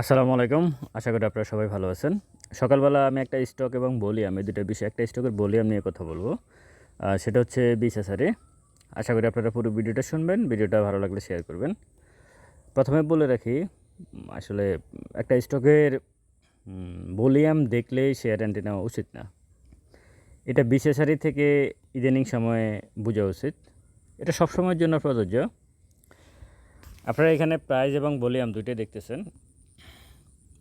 আসসালামু আলাইকুম। আশা করি আপনারা সবাই ভালো আছেন। সকালবেলা আমি একটা স্টক এবং বলিয়াম এই দুটো বিষয়, একটা স্টকের বলিয়াম নিয়ে কথা বলব। সেটা হচ্ছে বিশাসারি আশা করি আপনারা পুরো ভিডিওটা শুনবেন, ভিডিওটা ভালো লাগলে শেয়ার করবেন। প্রথমে বলে রাখি আসলে একটা স্টকের বলিয়াম দেখলেই শেয়ার অ্যান্টি নেওয়া উচিত না। এটা বিশেষারি থেকে ইদানিং সময়ে বোঝা উচিত। এটা সব সময়ের জন্য প্রযোজ্য। আপনারা এখানে প্রাইস এবং ভলিউম দুইটাই দেখতেছেন।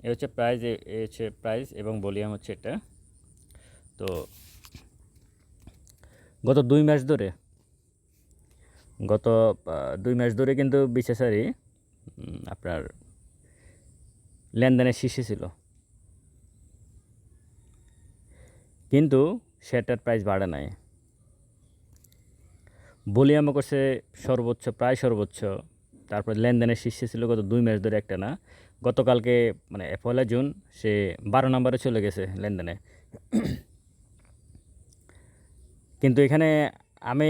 এ হচ্ছে প্রাইস এ হচ্ছে প্রাইস এবং ভলিউম হচ্ছে এটা। তো গত দুই মাস ধরে, গত দুই মাস ধরে কিন্তু বিশেষারি আপনার লেনদেনের শীর্ষে ছিল। কিন্তু শেয়ারটার প্রাইস বাড়ে নাই। ভলিউমও করছে সর্বোচ্চ, প্রায় সর্বোচ্চ, তারপরে লেনদেনের শীর্ষে ছিল গত দুই মাস ধরে একটা না। গতকালকে মানে পয়লা জুন, সে বারো নম্বরে চলে গেছে লেনদেনে। কিন্তু এখানে আমি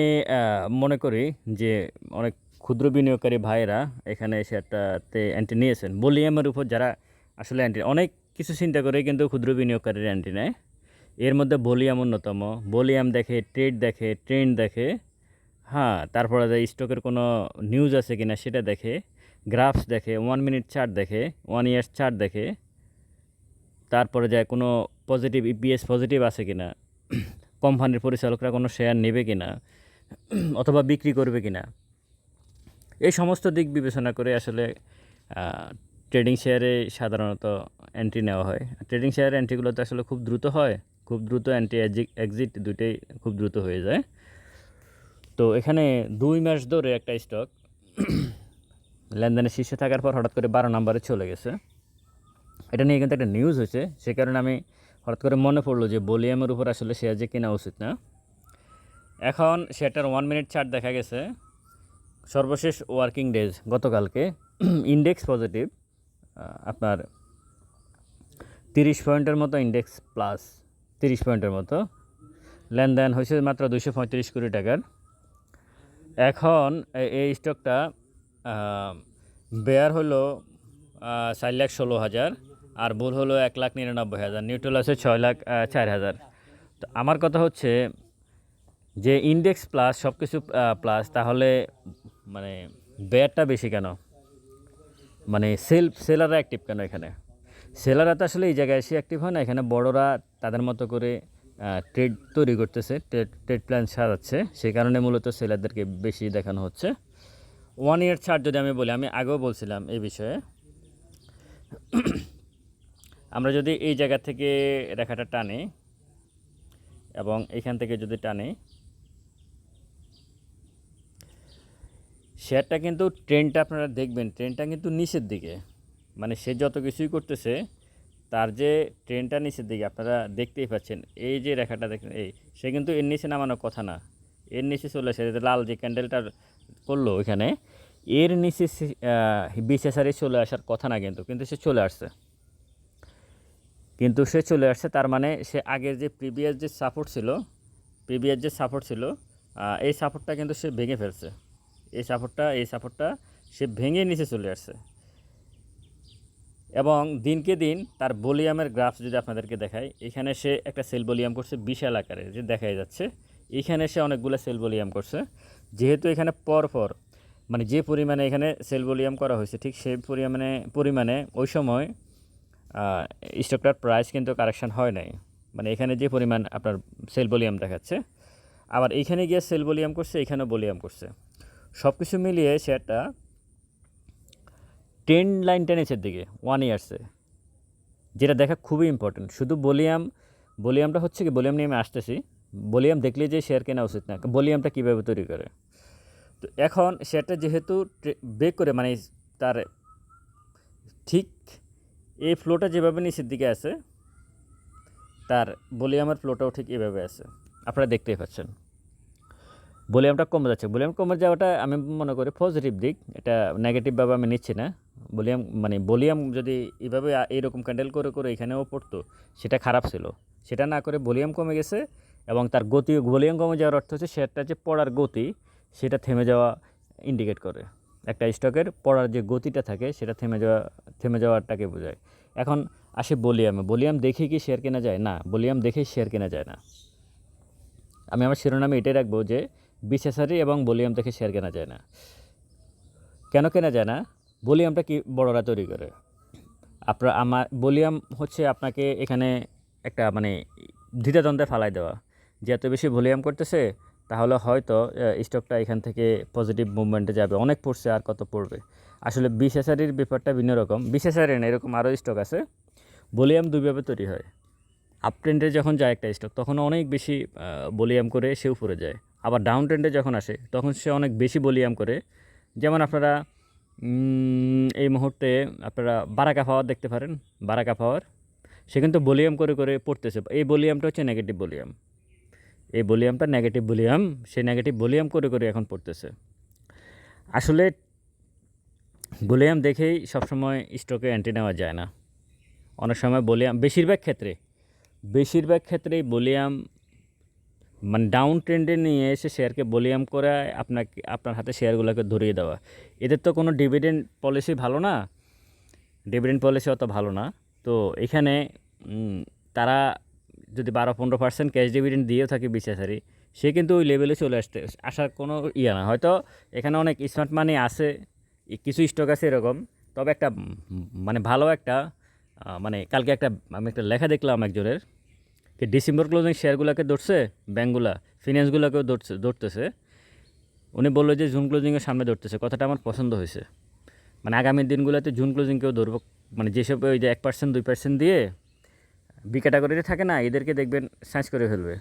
মনে করি যে অনেক ক্ষুদ্র বিনিয়োগকারী ভাইয়েরা এখানে এসে শেয়ারটাতে অ্যান্টি নিয়েছেন। বলিয়ামের উপর যারা আসলে অ্যান্টি অনেক কিছু চিন্তা করে কিন্তু ক্ষুদ্র বিনিয়োগকারীর অ্যান্টি নেয়। এর মধ্যে বলিয়াম অন্যতম। বলিয়াম দেখে, ট্রেড দেখে, ট্রেন্ড দেখে হ্যাঁ তারপরে স্টকের কোনো নিউজ আছে কিনা সেটা দেখে গ্রাফস দেখে ওয়ান মিনিট চার্ট দেখে ওয়ান ইয়ার্স চার্ট দেখে, তারপরে যায় কোনো পজিটিভ ইপিএস পজিটিভ আছে কিনা কোম্পানির পরিচালকরা কোনো শেয়ার নেবে কিনা, অথবা বিক্রি করবে কিনা। এই সমস্ত দিক বিবেচনা করে আসলে ট্রেডিং শেয়ারে সাধারণত এন্ট্রি নেওয়া হয়। ট্রেডিং শেয়ারের এন্ট্রিগুলোতে আসলে খুব দ্রুত হয়, খুব দ্রুত এন্ট্রি এক্সিট দুটোই খুব দ্রুত হয়ে যায়। তো এখানে দুই মাস ধরে একটা স্টক লেনদেনের শীর্ষে থাকার পর হঠাৎ করে বারো নম্বরে চলে গেছে। এটা নিয়ে কিন্তু একটা নিউজ হয়েছে। সে কারণে আমি হঠাৎ করে মনে পড়ল যে বলিয়ামের উপর আসলে শেয়ার যে কেনা উচিত না। এখন সেটার ওয়ান মিনিট চার্ট দেখা গেছে। সর্বশেষ ওয়ার্কিং ডেজ গতকালকে। ইন্ডেক্স পজিটিভ আপনার তিরিশ পয়েন্টের মতো ইন্ডেক্স প্লাস তিরিশ পয়েন্টের মতো। লেনদেন হয়েছে মাত্র দুশো পঁয়ত্রিশ কোটি টাকার। এখন এই স্টকটা বেয়ার হলো চার লাখ ষোলো হাজার আর বুল হলো এক লাখ নিরানব্বই হাজার নিউট্রাল আছে ছয় লাখ চার হাজার। তো আমার কথা হচ্ছে যে ইন্ডেক্স প্লাস সব কিছু প্লাস তাহলে মানে বেয়ারটা বেশি কেন? মানে সেল সেলাররা অ্যাক্টিভ কেন এখানে? সেলাররা তো আসলে এই জায়গায় এসে অ্যাক্টিভ হয় না, এখানে বড়রা তাদের মতো করে ট্রেড তৈরি করতেছে ট্রেড ট্রেড প্ল্যান সাজাচ্ছে, সেই কারণে মূলত সেলারদেরকে বেশি দেখানো হচ্ছে। ওয়ান ইয়ার ছাড় যদি আমি বলি, আমি আগেও বলছিলাম এই বিষয়ে। আমরা যদি এই জায়গা থেকে রেখাটা টানি এবং এখান থেকে যদি টানি, শেয়ারটা কিন্তু ট্রেনটা আপনারা দেখবেন ট্রেনটা কিন্তু নিচের দিকে। মানে সে যত কিছুই করতেছে, তার যে ট্রেনটা নিচের দিকে, আপনারা দেখতেই পাচ্ছেন। এই যে রেখাটা দেখেন, এই, সে কিন্তু এর নিচে নামানোর কথা না। এর নিচে চলে আসে লাল যে ক্যান্ডেলটা করল ওইখানে, এর নিচে বিশেষারি চলে আসার কথা না কিন্তু কিন্তু সে চলে আসছে। কিন্তু সে চলে আসছে তার মানে সে আগের যে প্রিভিয়াস যে সাপোর্ট ছিল প্রিভিয়াস যে সাপোর্ট ছিল এই সাপোর্টটা কিন্তু সে ভেঙে ফেলছে। এই সাপোর্টটা এই সাপোর্টটা সে ভেঙে নিচে চলে আসছে। এবং দিনকে দিন তার ভলিউমের গ্রাফ যদি আপনাদেরকে দেখাই, এখানে সে একটা সেল ভলিউম করছে বিশাল আকারে, যে দেখাই যাচ্ছে। এখানে সে অনেকগুলো সেল ভলিউম করছে। যেহেতু এখানে পর পর মানে যে পরিমাণে এখানে সেল ভলিউম করা হয়েছে, ঠিক সেই পরিমাণে পরিমাণে ওই সময় স্টকটার প্রাইস কিন্তু কারেকশন হয় নাই। মানে এখানে যে পরিমাণ আপনার সেল ভলিউম দেখাচ্ছে, আবার এখানে গিয়ে সেল ভলিউম করছে, এখানেও ভলিউম করছে। সব কিছু মিলিয়ে শেয়ারটা টেন লাইনটা নিচের দিকে ওয়ান ইয়ার্সে যেটা দেখা খুবই ইম্পর্টেন্ট শুধু বলিয়াম বলিয়ামটা হচ্ছে কি বলিয়াম নিয়ে আমি আসতেছি। বলিয়াম দেখলে যে শেয়ার কেনা উচিত না। ভলিউমটা কীভাবে তৈরি করে। তো এখন শেয়ারটা যেহেতু ব্রেক করে মানে তার ঠিক এই ফ্লোটা যেভাবে নিচের দিকে আছে, তার ভলিউমের ফ্লোটাও ঠিক এভাবে আছে। আপনারা দেখতেই পাচ্ছেন। ভলিউমটা কমে যাচ্ছে। ভলিউম কমে যাওয়াটা আমি মনে করি পজিটিভ দিক। এটা নেগেটিভভাবে আমি নিচ্ছি না। ভলিউম মানে ভলিউম যদি এইভাবে আ- এইরকম ক্যান্ডেল করে করে এখানেও পড়তো, সেটা খারাপ ছিল। সেটা না করে ভলিউম কমে গেছে। এবং তার গতি ভলিউম কমে যাওয়ার অর্থ হচ্ছে শেয়ারটা যে পড়ার গতি, সেটা থেমে যাওয়া ইন্ডিকেট করে। একটা স্টকের পড়ার যে গতিটা থাকে, সেটা থেমে যাওয়া, থেমে যাওয়াটাকে বোঝায়। এখন আসে বলিয়ামে বলিয়াম দেখে কি শেয়ার কেনা যায়? না বলিয়াম দেখে শেয়ার কেনা যায় না। আমি আমার শিরোনামে এটাই রাখব যে বিশেষারি এবং বলিয়াম দেখে শেয়ার কেনা যায় না। কেন কেনা যায় না? বলিয়ামটা কি বড়রা তৈরি করে? আপনার, আমার বলিয়াম হচ্ছে আপনাকে এখানে একটা মানে দ্বিধাদ্বন্দ্বে ফালাই দেওয়া। যে এত বেশি ভলিউম করতেছে, তাহলে হয়তো স্টকটা এখান থেকে পজিটিভ মুভমেন্টে যাবে। অনেক পড়ছে আর কত পড়বে। আসলে বিশেষারির ব্যাপারটা ভিন্ন রকম। বিশেষারি না, এরকম আরও স্টক আছে। ভলিউম দুইভাবে তৈরি হয়। আপ ট্রেন্ডে যখন যায় একটা স্টক তখন অনেক বেশি ভলিউম করে সে উপরে যায়। আবার ডাউন ট্রেন্ডে যখন আসে, তখন সে অনেক বেশি ভলিউম করে। যেমন আপনারা এই মুহূর্তে আপনারা বারাকা পাওয়ার দেখতে পারেন। বারাকা পাওয়ার সে কিন্তু ভলিউম করে করে পড়তেছে। এই ভলিউমটা হচ্ছে নেগেটিভ ভলিউম। এই ভলিউমটা নেগেটিভ ভলিউম, সেই নেগেটিভ ভলিউম করে করে এখন পড়তেছে। আসলে ভলিউম দেখেই সবসময় স্টকে এন্ট্রি নেওয়া যায় না। অনেক সময় ভলিউম, বেশিরভাগ ক্ষেত্রে, বেশিরভাগ ক্ষেত্রেই ভলিউম মানে ডাউন ট্রেন্ডে নিয়ে এসে শেয়ারকে ভলিউম করে আপনাকে, আপনার হাতে শেয়ারগুলোকে ধরিয়ে দেওয়া। এদের তো কোনো ডিভিডেন্ড পলিসি ভালো না। ডিভিডেন্ড পলিসি অত ভালো না। তো এখানে তারা যদি বারো পনেরো পার্সেন্ট ক্যাশ ডিভিডেন্ড দিয়েও থাকে বিশ্বাসারি সে কিন্তু ওই লেভেলে চলে আসতে আসার কোনো ইয়ে না। হয়তো এখানে অনেক স্মার্ট মানি আছে কিছু স্টক আছে এরকম, তবে একটা মানে ভালো একটা মানে কালকে একটা, আমি একটা লেখা দেখলাম একজনের কি ডিসেম্বর ক্লোজিং শেয়ারগুলোকে ধরছে ব্যাঙ্কগুলা ফিনান্সগুলোকেও ধরছে, ধরতেছে। উনি বলল যে জুন ক্লোজিংয়ের সামনে ধরতেছে, কথাটা আমার পছন্দ হয়েছে। মানে আগামী দিনগুলোতে জুন ক্লোজিংকেও ধরবো মানে যেসব ওই যে এক পার্সেন্ট দুই পার্সেন্ট দিয়ে বি থাকে না, এদেরকে দেখবেন সাইজ করে ফেলবে।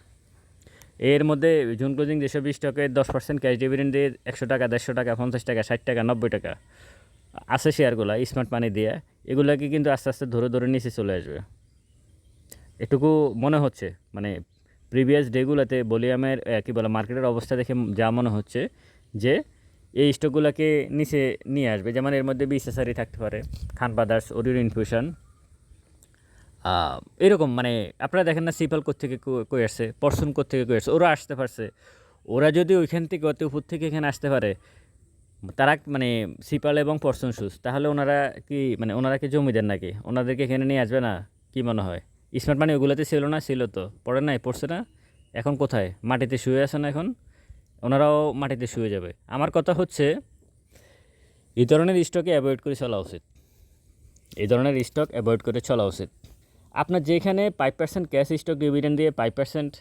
এর মধ্যে জুন ক্লোজিং যেসব স্টকে দশ পার্সেন্ট ক্যাশ ডিভিডেন্ড দিয়ে একশো টাকা, দেড়শো টাকা, পঞ্চাশ টাকা, ষাট টাকা, নব্বই টাকা আছে শেয়ারগুলো, স্মার্ট মানি দিয়ে। এগুলোকে কিন্তু আস্তে আস্তে ধরে ধরে নিচে চলে আসবে। এটুকু মনে হচ্ছে মানে প্রিভিয়াস ডেগুলোতে বলিয়ামের কী বলে, মার্কেটের অবস্থা দেখে যা মনে হচ্ছে যে এই স্টকগুলোকে নিচে নিয়ে আসবে। যেমন এর মধ্যে বিএসএসআরই থাকতে পারে, খান ব্রাদার্স ওরিয়ন ইনফিউশন এরকম মানে আপনারা দেখেন না সিপাল কোথেকে কই আসছে, পরশুন কোথেকে কই আসছে, ওরা আসতে পারছে। ওরা যদি ওইখান থেকে অত উপর থেকে এখানে আসতে পারে, তারা মানে সিপাল এবং পরশুন শুজ তাহলে ওনারা কি মানে ওনারা কি জমিদেন নাকি? ওনাদেরকে এখানে নিয়ে আসবে না? কি মনে হয়? স্মার্ট মানি ওগুলোতে ছিল না, ছিল তো, পড়ে নাই, পড়ছে না, এখন কোথায়? মাটিতে শুয়ে আছে না এখন? ওনারাও মাটিতে শুয়ে যাবে। আমার কথা হচ্ছে, এই ধরনের স্টকে অ্যাভয়েড করে চলা উচিত। এই ধরনের স্টক অ্যাভয়েড করে চলা উচিত। আপনার যেখানে five percent cash stock dividend দিয়ে ফাইভ পার্সেন্ট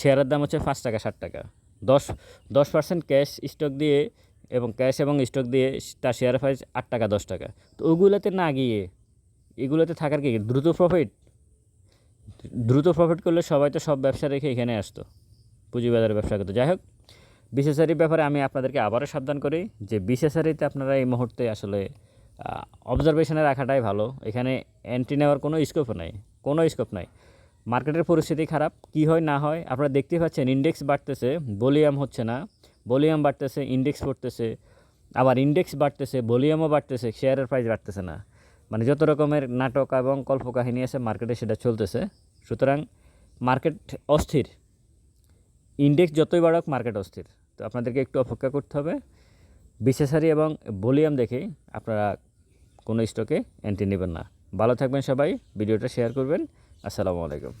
শেয়ারের দাম হচ্ছে পাঁচ টাকা, ষাট টাকা। দশ দশ পার্সেন্ট ক্যাশ স্টক দিয়ে এবং ক্যাশ এবং স্টক দিয়ে তার শেয়ার প্রাইস আট টাকা, দশ টাকা। তো ওগুলোতে না গিয়ে, এগুলোতে থাকার কি দ্রুত প্রফিট দ্রুত প্রফিট করলে সবাই তো সব ব্যবসা রেখে এখানে আসতো, পুঁজিবাজারের ব্যবসা করতো। যাই হোক বিশেষারির ব্যাপারে আমি আপনাদেরকে আবারও সাবধান করি যে বিশেষারিতে আপনারা এই মুহূর্তে আসলে অবজারভেশনে রাখাটাই ভালো। এখানে এন্ট্রি নেওয়ার কোনো স্কোপ নাই, কোনো স্কোপ নাই। মার্কেটের পরিস্থিতি খারাপ, কি হয় না হয়, আপনারা দেখতে পাচ্ছেন ইন্ডেক্স বাড়তেছে ভলিউম হচ্ছে না ভলিউম বাড়তেছে ইন্ডেক্স পড়তেছে, আবার ইন্ডেক্স বাড়তেছে ভলিউমও বাড়তেছে শেয়ারের প্রাইস বাড়তেছে না। মানে যত রকমের নাটক এবং কল্পকাহিনী আছে, মার্কেটে সেটা চলতেছে। সুতরাং মার্কেট অস্থির। ইন্ডেক্স যতই বাড়ক, মার্কেট অস্থির। তো আপনাদেরকে একটু অপেক্ষা করতে হবে। বিশেষারি এবং ভলিউম দেখে আপনারা কোনো স্টকে এন্ট্রি নেবেন না। ভালো থাকবেন সবাই ভিডিওটা শেয়ার করবেন। আসসালামু আলাইকুম।